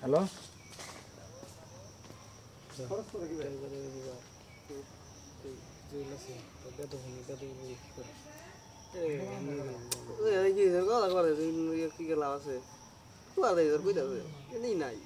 Hello? এই কি লাভ আছে? নাই।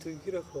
তুই কি রাখো?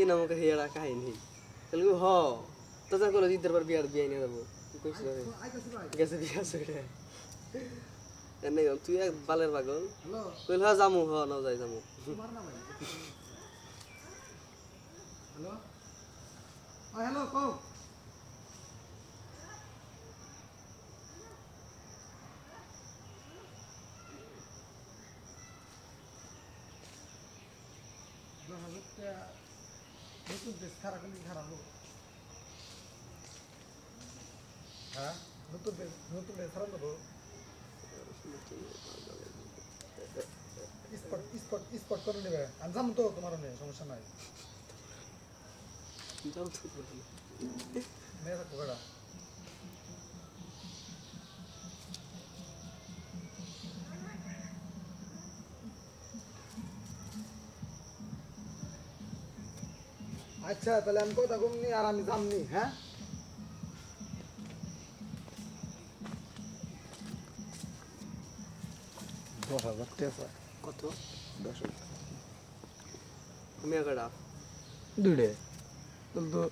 এ নামকে হেয়ারা কাহিনী তাহলে হ, তো যা করল ঈদের পর বিয়ার বিয়ে নিয়ে যাব। কইছিল গেছে বিয়া সইরে এনে তুই এক বালের পাগল। কইল হ্যাঁ যামু, হ, নাও যাই, যামু। হ্যালো, কও। নতুন দেশ খারাপ হলে খারাপ হোক হ্যাঁ? নতুন দেশ নতুন দেশ খারাপ হব স্পট স্পট স্পট করে নেবে। আমি যাব তো তোমার নেই সমস্যা নাই। যাও তো বলি। মেয়ে আচ্ছা তাহলে আমি কথা কমনি আর আমি যামনি হ্যাঁ? দশ হাজার টাকা। কত? দশ হাজার। আমি একটা দুইটা। তাহলে তো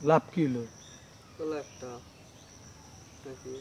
লাভ কি হলো? একটা। নাকি?